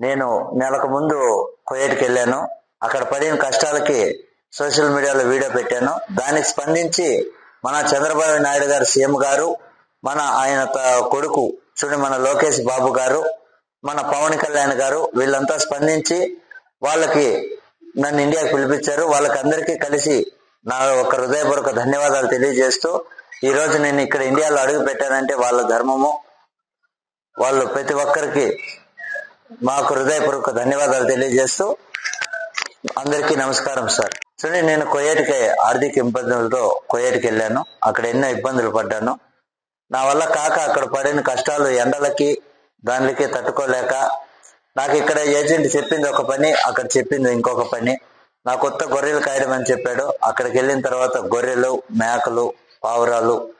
నేను నెలకు ముందు కువైట్కి వెళ్ళాను. అక్కడ పడిన కష్టాలకి సోషల్ మీడియాలో వీడియో పెట్టాను. దానికి స్పందించి మన చంద్రబాబు నాయుడు గారు సీఎం గారు మన ఆయన కొడుకు చూడండి మన లోకేష్ బాబు గారు మన పవన్ కళ్యాణ్ గారు వీళ్ళంతా స్పందించి వాళ్ళకి నన్ను ఇండియాకి పిలిపించారు. వాళ్ళకి అందరికీ కలిసి నా ఒక హృదయపూర్వక ధన్యవాదాలు తెలియజేస్తూ ఈ రోజు నేను ఇక్కడ ఇండియాలో అడుగు పెట్టానంటే వాళ్ళ ధర్మము. వాళ్ళు ప్రతి ఒక్కరికి మాకు హృదయపూర్వక ధన్యవాదాలు తెలియజేస్తూ అందరికీ నమస్కారం సార్. చూడండి నేను కొయ్యేటికి ఆర్థిక ఇబ్బందులతో కొయ్యేటికి వెళ్ళాను. అక్కడ ఎన్నో ఇబ్బందులు పడ్డాను. నా వల్ల కాక అక్కడ పడిన కష్టాలు ఎండలకి దానికి తట్టుకోలేక నాకు ఇక్కడ ఏజెంట్ చెప్పింది ఒక పని అక్కడ చెప్పింది ఇంకొక పని. నా కొత్త గొర్రెలు కాయడం అని చెప్పాడు. అక్కడికి వెళ్ళిన తర్వాత గొర్రెలు మేకలు పావురాలు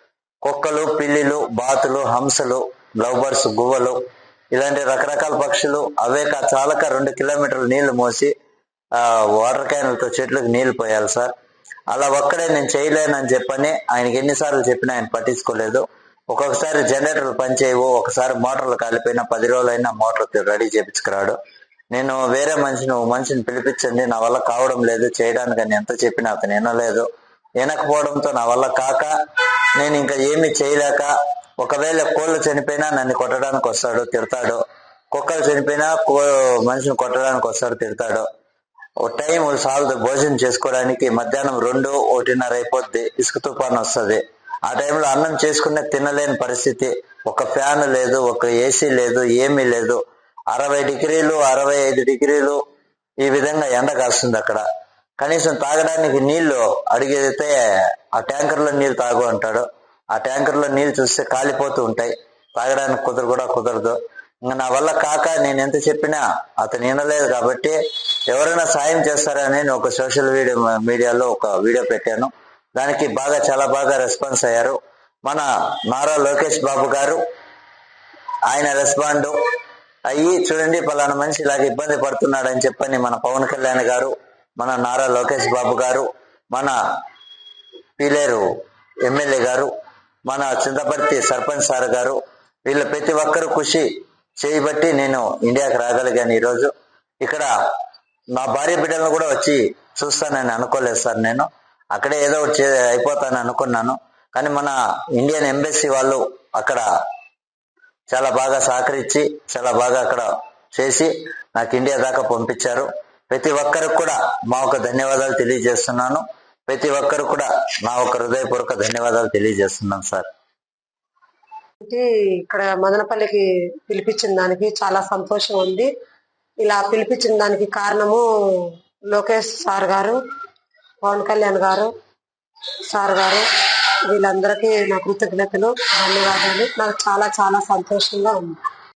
కుక్కలు పిల్లిలు బాతులు హంసలు లవ్ బర్డ్స్ గువ్వలు ఇలాంటి రకరకాల పక్షులు అవే కా చాలక రెండు కిలోమీటర్లు నీళ్ళు మోసి ఆ వాటర్ క్యాన్లతో చెట్లకు నీళ్ళు పోయాలి సార్. అలా ఒక్కడే నేను చేయలేనని చెప్పని ఆయనకి ఎన్నిసార్లు చెప్పినా ఆయన పట్టించుకోలేదు. ఒక్కొక్కసారి జనరేటర్లు పనిచేయవు ఒకసారి మోటార్లు కాలిపోయినా పది రోజులైనా మోటార్ రెడీ చేపించుకురాడు. నేను వేరే మనిషిని మనిషిని పిలిపించండి నా వల్ల కావడం లేదు చేయడానికి అని ఎంత చెప్పినా అతను వినలేదు. వినకపోవడంతో నా వల్ల కాక నేను ఇంకా ఏమి చేయలేక ఒకవేళ కోళ్ళు చనిపోయినా నన్ను కొట్టడానికి వస్తాడు తిడతాడు. కుక్కలు చనిపోయినా కో మనిషిని కొట్టడానికి వస్తాడు తిడతాడు. ఓ టైం సాలదు భోజనం చేసుకోవడానికి మధ్యాహ్నం రెండు ఒకటిన్నర అయిపోద్ది ఇసుక తుఫాన్ వస్తుంది. ఆ టైంలో అన్నం చేసుకునే తినలేని పరిస్థితి. ఒక ఫ్యాన్ లేదు ఒక ఏసీ లేదు ఏమీ లేదు. అరవై డిగ్రీలు అరవై ఐదు డిగ్రీలు ఈ విధంగా ఎండ కాస్తుంది అక్కడ. కనీసం తాగడానికి నీళ్ళు అడిగితే ఆ ట్యాంకర్లో నీళ్ళు తాగు అంటాడు. ఆ ట్యాంకర్లో నీళ్ళు చూస్తే కాలిపోతూ ఉంటాయి. తాగడానికి కుదరు కూడా కుదరదు. ఇంకా నా వల్ల కాక నేను ఎంత చెప్పినా అతను వినలేదు కాబట్టి ఎవరైనా సాయం చేస్తారని నేను ఒక సోషల్ వీడియో మీడియాలో ఒక వీడియో పెట్టాను. దానికి బాగా చాలా బాగా రెస్పాన్స్ అయ్యారు. మన నారా లోకేష్ బాబు గారు ఆయన రెస్పాండ్. అయ్యి చూడండి పలానా మనిషి ఇలాగ ఇబ్బంది పడుతున్నాడు అని చెప్పని మన పవన్ కళ్యాణ్ గారు మన నారా లోకేష్ బాబు గారు మన పీలేరు ఎమ్మెల్యే గారు మన చింతపర్తి సర్పంచ్ సార్ గారు వీళ్ళ ప్రతి ఒక్కరు కృషి చేయబట్టి నేను ఇండియాకి రాగలిగాను ఈరోజు. ఇక్కడ నా భార్య బిడ్డలను కూడా వచ్చి చూస్తానని అనుకోలేదు సార్ నేను. అక్కడే ఏదో ఒకటి అయిపోతానని అనుకున్నాను. కానీ మన ఇండియన్ ఎంబెసీ వాళ్ళు అక్కడ చాలా బాగా సహకరించి చాలా బాగా అక్కడ చేసి నాకు ఇండియా దాకా పంపించారు. ప్రతి ఒక్కరికి కూడా మా ఒక ధన్యవాదాలు తెలియజేస్తున్నాను. ప్రతి ఒక్కరు కూడా నా ఒక హృదయపూర్వక ధన్యవాదాలు తెలియజేస్తున్నాం సార్. ఇక్కడ మదనపల్లికి పిలిపించిన దానికి చాలా సంతోషం ఉంది. ఇలా పిలిపించిన దానికి కారణము లోకేష్ సార్ గారు పవన్ కళ్యాణ్ గారు సార్ గారు వీళ్ళందరికీ నా కృతజ్ఞతలు ధన్యవాదాలు. నాకు చాలా చాలా సంతోషంగా ఉంది.